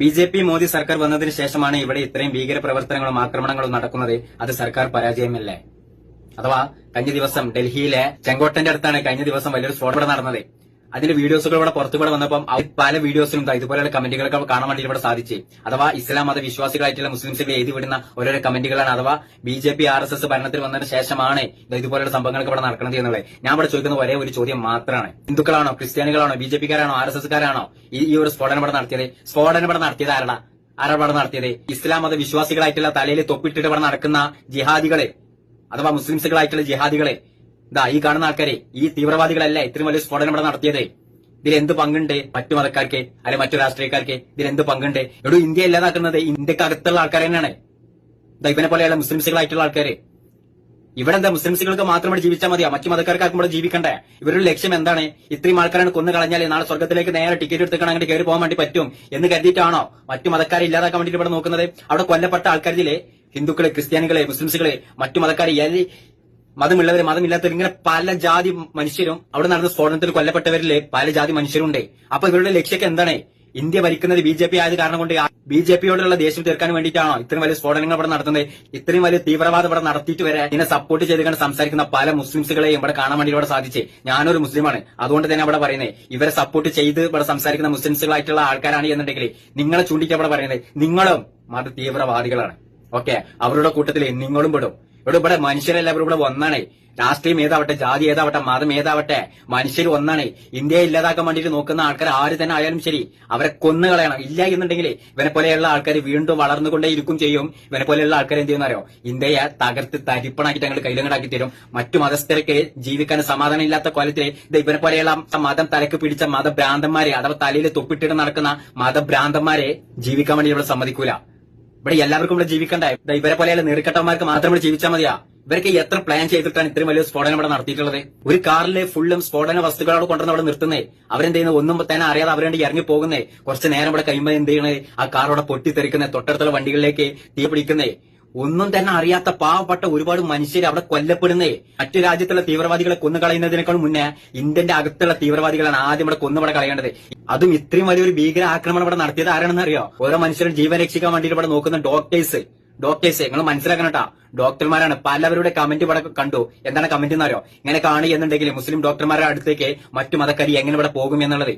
B J P Modi സർക്കാർ വന്നതിന് ശേഷമാണ് ഇവിടെ ഇത്രയും ഭീകര പ്രവർത്തനങ്ങളും ആക്രമണങ്ങളും നടക്കുന്നത്. അത് സർക്കാർ പരാജയമല്ലേ? അഥവാ കഴിഞ്ഞ ദിവസം ഡൽഹിയിലെ ചെങ്കോട്ടന്റെ അടുത്താണ് കഴിഞ്ഞ ദിവസം വലിയൊരു സ്ഫോടനം നടന്നത്. അതിന്റെ വീഡിയോസുകൾ ഇവിടെ പുറത്തുകൂടെ വന്നപ്പം വന്നപ്പോൾ പല വീഡിയോസിലും ഇതുപോലെയുള്ള കമന്റുകളൊക്കെ കാണാൻ വേണ്ടി ഇവിടെ സാധിച്ചു. അഥവാ ഇസ്ലാം മത വിശ്വാസികളായിട്ടുള്ള മുസ്ലിംസിൽ എഴുതി വിടുന്ന ഓരോരോ കമന്റുകളാണ്. അഥവാ B J P R S S ഭരണത്തിൽ വന്നതിന് ശേഷമാണ് ഇതുപോലെയുള്ള സംഭവങ്ങളൊക്കെ ഇവിടെ നടക്കുന്നത് എന്നുള്ളത്. ഞാൻ ഇവിടെ ചോദിക്കുന്ന ഒരേ ഒരു ചോദ്യം മാത്രമാണ്. ഹിന്ദുക്കളാണോ ക്രിസ്ത്യാനികളാണോ ബി ജെ പിക്കാരാണോ ആർ എസ് എസ്കാരാണോ ഈ ഒരു സ്ഫോടനം ഇവിടെ നടത്തിയത്? സ്ഫോടനം ഇവിടെ നടത്തിയത് ആരടാ? ആരാണ് ഇവിടെ നടത്തിയത്? ഇസ്ലാം മത വിശ്വാസികളായിട്ടുള്ള തലയിൽ തൊപ്പിട്ടിട്ട് ഇവിടെ നടക്കുന്ന ജിഹാദികളെ അഥവാ മുസ്ലിംസുകളായിട്ടുള്ള ജിഹാദികളെ ഇതാ ഈ കാണുന്ന ആൾക്കാരെ ഈ തീവ്രവാദികളല്ല ഇത്രയും വലിയ സ്ഫോടനം ഇവിടെ നടത്തിയത്. ഇതിൽ എന്ത് പങ്കുണ്ട് മറ്റു മതക്കാർക്ക് അല്ലെ മറ്റു രാഷ്ട്രീയക്കാർക്ക്? ഇതിൽ എന്ത് പങ്കുണ്ട്? എടോ ഇന്ത്യ ഇല്ലാതാക്കുന്നത് ഇന്ത്യയ്ക്ക് അകത്തുള്ള ആൾക്കാർ തന്നെയാണ്. ഇതാ ഇവനെ പോലെയുള്ള മുസ്ലിംസുകളായിട്ടുള്ള ആൾക്കാര്. ഇവിടെ എന്താ മുസ്ലിംസുകൾക്ക് മാത്രം ഇവിടെ ജീവിച്ചാൽ മതിയോ? മറ്റു മതക്കാർക്കാർക്കും ഇവിടെ ജീവിക്കണ്ടേ? ഇവരുടെ ലക്ഷ്യം എന്താണ്? ഇത്രയും ആൾക്കാരാണ് കൊന്നു കളഞ്ഞാൽ നാളെ സ്വർഗത്തിലേക്ക് നേരെ ടിക്കറ്റ് എടുത്തിട്ട് അങ്ങനെ കയറി പോകാൻ വേണ്ടി പറ്റും എന്ന് കരുതിയിട്ടാണോ മറ്റു മതക്കാരെ ഇല്ലാതാക്കാൻ വേണ്ടിയിട്ട് ഇവിടെ നോക്കുന്നത്? അവിടെ കൊല്ലപ്പെട്ട ആൾക്കാരിലെ ഹിന്ദുക്കളെ ക്രിസ്ത്യാനികളെ മുസ്ലിംസുകളെ മറ്റു മതക്കാരെ ഏത് മതമുള്ളവര് മതമില്ലാത്തവർ ഇങ്ങനെ പല ജാതി മനുഷ്യരും അവിടെ നടന്ന സ്ഫോടനത്തിൽ കൊല്ലപ്പെട്ടവരിൽ പല ജാതി മനുഷ്യരുണ്ട്. അപ്പൊ ഇവരുടെ ലക്ഷ്യമൊക്കെ എന്താണ്? ഇന്ത്യ ഭരിക്കുന്നത് ബി ജെ പി ആയത് കാരണം കൊണ്ട് ബി ജെ പിയോടുള്ള ദേഷ്യം തീർക്കാൻ വേണ്ടിയിട്ടാണോ ഇത്രയും വലിയ സ്ഫോടനങ്ങൾ ഇവിടെ നടത്തുന്നത്? ഇത്രയും വലിയ തീവ്രവാദം ഇവിടെ നടത്തിയിട്ട് വരെ ഇതിനെ സപ്പോർട്ട് ചെയ്തുകൊണ്ട് സംസാരിക്കുന്ന പല മുസ്ലിംസുകളെയും ഇവിടെ കാണാൻ വേണ്ടി ഇവിടെ സാധിച്ചു ഞാനൊരു മുസ്ലിമാണ്. അതുകൊണ്ട് തന്നെ അവിടെ പറയുന്നത്. ഇവരെ സപ്പോർട്ട് ചെയ്ത് ഇവിടെ സംസാരിക്കുന്ന മുസ്ലിംസുകളായിട്ടുള്ള ആൾക്കാരാണ് എന്നുണ്ടെങ്കിൽ നിങ്ങളെ ചൂണ്ടിക്കാൻ ഇവിടെ പറയുന്നത് നിങ്ങളും മത തീവ്രവാദികളാണ്. ഓക്കെ അവരുടെ കൂട്ടത്തിൽ നിങ്ങളും പെടും. ഇവിടെ ഇവിടെ മനുഷ്യരെല്ലാവരും ഇവിടെ ഒന്നാണ്. രാഷ്ട്രീയം ഏതാവട്ടെ ജാതി ഏതാവട്ടെ മതം ഏതാവട്ടെ മനുഷ്യർ ഒന്നാണ്. ഇന്ത്യയെ ഇല്ലാതാക്കാൻ വേണ്ടിയിട്ട് നോക്കുന്ന ആൾക്കാർ ആര് തന്നെ ആയാലും ശരി അവരെ കൊന്നുകളയണം ഇല്ല എന്നുണ്ടെങ്കിൽ ഇവനെ പോലെയുള്ള ആൾക്കാർ വീണ്ടും വളർന്നുകൊണ്ടേ ഇരിക്കും ചെയ്യും. ഇവനെ പോലെയുള്ള ആൾക്കാർ എന്ത് ചെയ്യുന്നറിയോ? ഇന്ത്യയെ തകർത്ത് തരിപ്പണാക്കിയിട്ട് അങ്ങോട്ട് കൈലങ്ങടാക്കി തരും. മറ്റു മതസ്ഥർക്ക് ജീവിക്കാൻ സമാധാനം ഇല്ലാത്ത കൊലത്തിൽ ഇത് ഇവനെ പോലെയുള്ള മതം തലക്ക് പിടിച്ച മതഭ്രാന്തന്മാരെ അഥവാ തലയിൽ തൊപ്പിട്ടിട്ട് നടക്കുന്ന മതഭ്രാന്തന്മാരെ ജീവിക്കാൻ വേണ്ടി ഇവിടെ സമ്മതിക്കൂല. ഇവിടെ എല്ലാവർക്കും ഇവിടെ ജീവിക്കണ്ടേ? ഇവരെ പോലെയുള്ള നീറിക്കട്ടന്മാർക്ക് മാത്രം ഇവിടെ ജീവിച്ചാൽ മതിയാ. ഇവർക്ക് എത്ര പ്ലാൻ ചെയ്തിട്ടാണ് ഇത്രയും വലിയ സ്ഫോടനം ഇവിടെ നടത്തിയിട്ടുള്ളത്? ഒരു കാറിലെ ഫുള്ളും സ്ഫോടന വസ്തുക്കളോട് കൊണ്ടുവന്ന് അവിടെ നിർത്തുന്നേ. അവരെന്ത് ചെയ്യുന്നത് ഒന്നും തന്നെ അറിയാതെ അവരെ ഇറങ്ങി പോകുന്നേ. കുറച്ച് നേരം ഇവിടെ കഴിയുമ്പോൾ എന്ത് ചെയ്യണേ ആ കാർ അവിടെ പൊട്ടിത്തെറിക്കുന്നേ. തൊട്ടടുത്തുള്ള വണ്ടികളിലേക്ക് തീ പിടിക്കുന്നേ. ഒന്നും തന്നെ അറിയാത്ത പാവപ്പെട്ട ഒരുപാട് മനുഷ്യർ അവിടെ കൊല്ലപ്പെടുന്നേ. മറ്റു രാജ്യത്തുള്ള തീവ്രവാദികളെ കൊന്നു കളയുന്നതിനേക്കാൾ മുന്നേ ഇന്ത്യന്റെ അകത്തുള്ള തീവ്രവാദികളാണ് ആദ്യം ഇവിടെ കൊന്നുപടെ കളയേണ്ടത്. അതും ഇത്രയും വലിയൊരു ഭീകര ആക്രമണം ഇവിടെ നടത്തിയത് ആരാണെന്ന് അറിയോ? ഓരോ മനുഷ്യരും ജീവൻ രക്ഷിക്കാൻ വേണ്ടിയിട്ട് ഇവിടെ നോക്കുന്ന ഡോക്ടേഴ്സ് ഡോക്ടേഴ്സ് നിങ്ങൾ മനസ്സിലാക്കണം കേട്ടോ ഡോക്ടർമാരാണ് പലവരുടെ കമന്റ് ഇവിടെ കണ്ടു. എന്താണ് കമന്റ് എന്നറിയോ ഇങ്ങനെ കാണുക എന്നുണ്ടെങ്കിൽ മുസ്ലിം ഡോക്ടർമാരുടെ അടുത്തേക്ക് മറ്റു മതക്കാരി എങ്ങനെ ഇവിടെ പോകും എന്നുള്ളത്.